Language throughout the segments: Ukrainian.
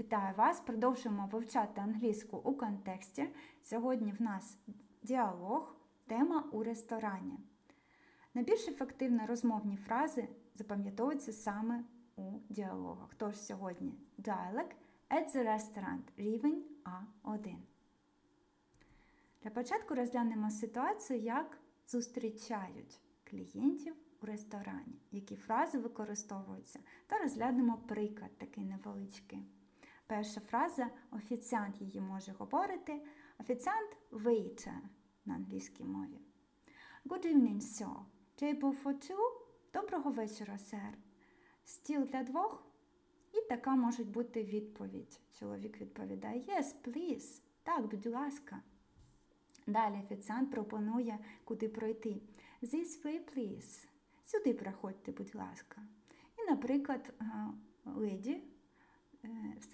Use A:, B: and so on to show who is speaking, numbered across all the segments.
A: Вітаю вас! Продовжуємо вивчати англійську у контексті. Сьогодні в нас діалог, тема у ресторані. Найбільш ефективні розмовні фрази запам'ятовуються саме у діалогах. Тож сьогодні dialog at the restaurant рівень А1. Для початку розглянемо ситуацію, як зустрічають клієнтів у ресторані, які фрази використовуються, та розглянемо приклад такий невеличкий. Перша фраза офіціант її може говорити. Офіціант waiter на англійській мові. Good evening, sir. Table for two. Доброго вечора, сер. Стіл для двох. І така може бути відповідь. Чоловік відповідає Yes, please. Так, будь ласка. Далі офіціант пропонує, куди пройти. This way, please. Сюди проходьте, будь ласка. І, наприклад, леді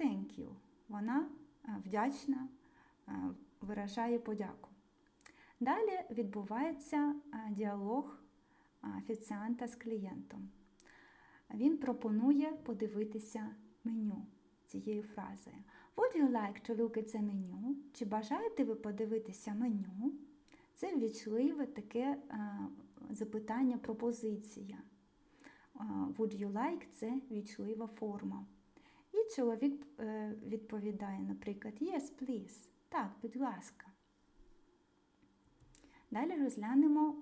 A: thank you. Вона вдячна, виражає подяку. Далі відбувається діалог офіціанта з клієнтом. Він пропонує подивитися меню цією фразою. Would you like to look at the menu? Чи бажаєте ви подивитися меню? Це ввічливе таке запитання, пропозиція. Would you like це вічлива форма. І чоловік відповідає, наприклад, Yes, please. Так, будь ласка. Далі розглянемо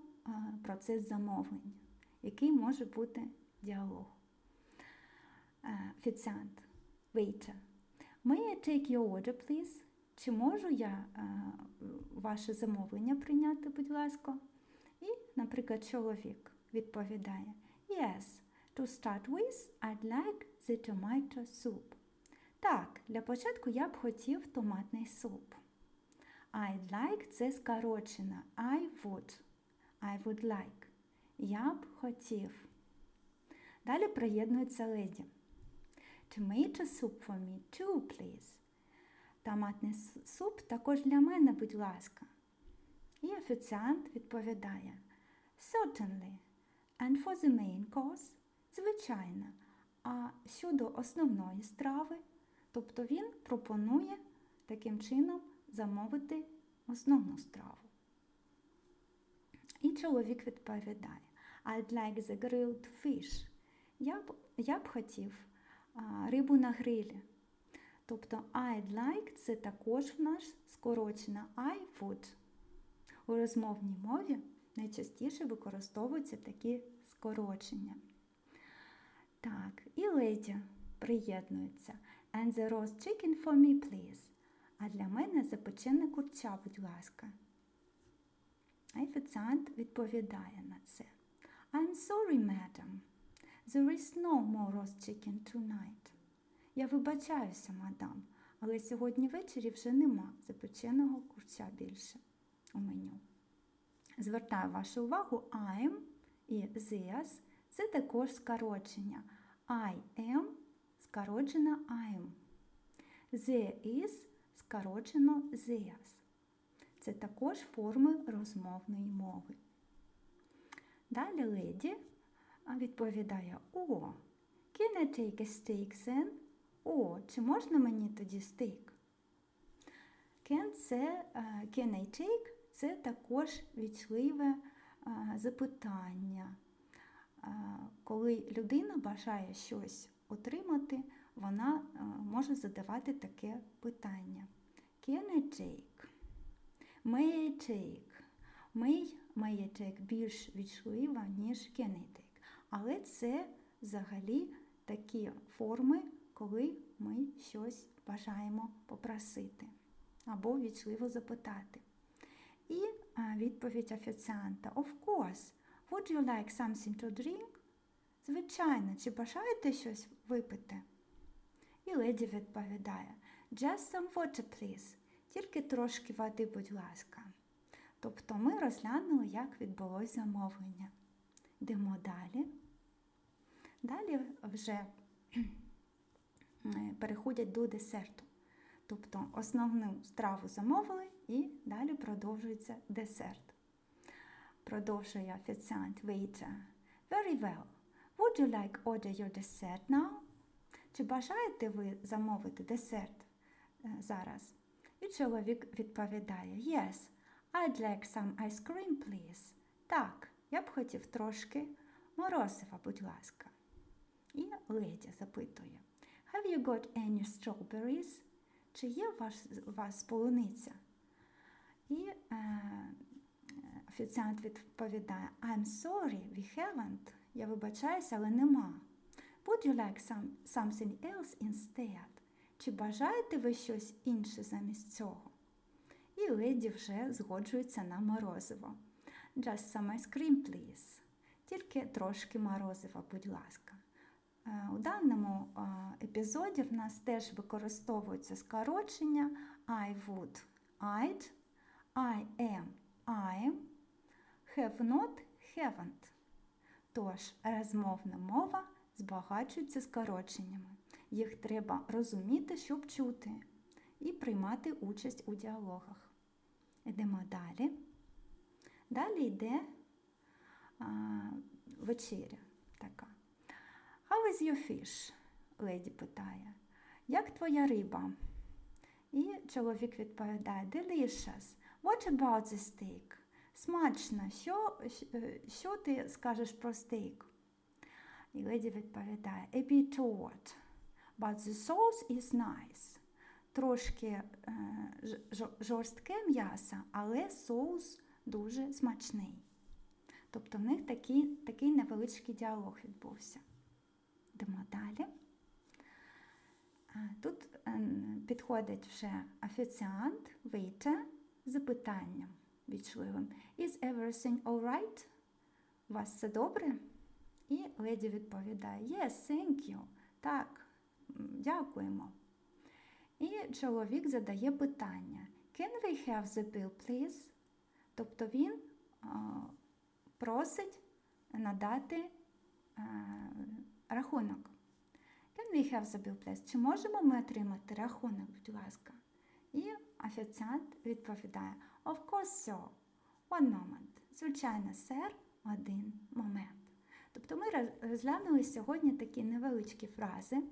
A: процес замовлення, який може бути діалог. Офіціант, waiter. May I take your order, please? Чи можу я ваше замовлення прийняти, будь ласка? І, наприклад, чоловік відповідає Yes. To start with, I'd like the tomato soup. Так, для початку я б хотів томатний суп. I'd like це скорочено. I would. I would like. Я б хотів. Далі приєднується леді. Tomato soup for me too, please. Томатний суп також для мене, будь ласка. І офіціант відповідає Certainly. And for the main course, звичайно. А щодо основної страви, тобто він пропонує таким чином замовити основну страву. І чоловік відповідає: I'd like the grilled fish. Я б, я б хотів а, рибу на грилі. Тобто I'd like це також в нас скорочено I would. У розмовній мові найчастіше використовуються такі скорочення. Так, і леді приєднується. And the roast chicken for me, please. А для мене запечене курча, будь ласка. Офіціант відповідає на це. I'm sorry, madam. There is no more roast chicken tonight. Я вибачаюся, мадам, але сьогодні ввечері вже нема запеченого курця більше у меню. Звертаю вашу увагу, I'm і this – це також скорочення. I am скорочено I'm. The is скорочено theas. Це також форми розмовної мови. Далі леді відповідає О, can I take a steak then? О, чи можна мені тоді стейк? Can це can I take це також вічливе запитання. Коли людина бажає щось отримати, вона може задавати таке питання. Can I take? May I take? May, may I take більш вічлива, ніж can I take. Але це взагалі такі форми, коли ми щось бажаємо попросити або вічливо запитати. І відповідь офіціанта Of course, would you like something to drink? Звичайно, чи бажаєте щось випити? І леді відповідає Just some water, please. Тільки трошки води, будь ласка. Тобто ми розглянули, як відбулося замовлення. Йдемо далі. Далі вже переходять до десерту. Тобто основну страву замовили і далі продовжується десерт. Продовжує офіціант waiter. Very well. Would you like order your dessert now? Чи бажаєте ви замовити десерт е, зараз? І чоловік відповідає Yes, I'd like some ice cream, please. Так, я б хотів трошки морозива, будь ласка. І леді запитує Have you got any strawberries? Чи є у вас, вас полуниця? І е, офіціант відповідає I'm sorry, we haven't. Я вибачаюся, але нема. Would you like some, something else instead? Чи бажаєте ви щось інше замість цього? І леді вже згоджується на морозиво. Just some ice cream, please. Тільки трошки морозива, будь ласка. Е, У даному е, епізоді в нас теж використовується скорочення I would, I'd, I am, I'm, have not, haven't. Тож розмовна мова збагачується скороченнями. Їх треба розуміти, щоб чути, і приймати участь у діалогах. Йдемо далі. Далі йде а, вечеря така. How is your fish? леді питає. Як твоя риба? І чоловік відповідає Delicious. What about the steak? Смачно. Що, е, що ти скажеш про стейк? І леді відповідає A but the sauce is nice. Трошки е, жорстке м'ясо, але соус дуже смачний. Тобто в них такий, такий невеличкий діалог відбувся. Йдемо далі. Тут е, підходить вже офіціант, з запитанням вічливим. Is everything alright? У вас все добре? І леді відповідає Yes, thank you. Так, дякуємо. І чоловік задає питання Can we have the bill, please? Тобто він а, просить надати а, рахунок. Can we have the bill, please? Чи можемо ми отримати рахунок, будь ласка? Офіціант відповідає Of course, so. One moment. Звичайно, сер, один момент. Тобто ми розглянули сьогодні такі невеличкі фрази.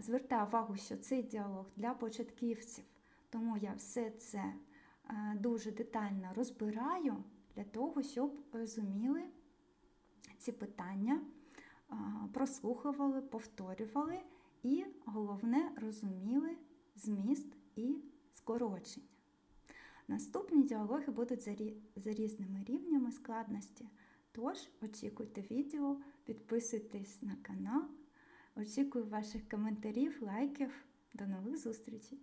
A: Звертаю увагу, що цей діалог для початківців, тому я все це е, дуже детально розбираю для того, щоб розуміли ці питання, прослухували, повторювали і, головне, розуміли зміст і скорочення. Наступні діалоги будуть за, рі- за різними рівнями складності. Тож очікуйте відео, підписуйтесь на канал. Очікую ваших коментарів, лайків. До нових зустрічей!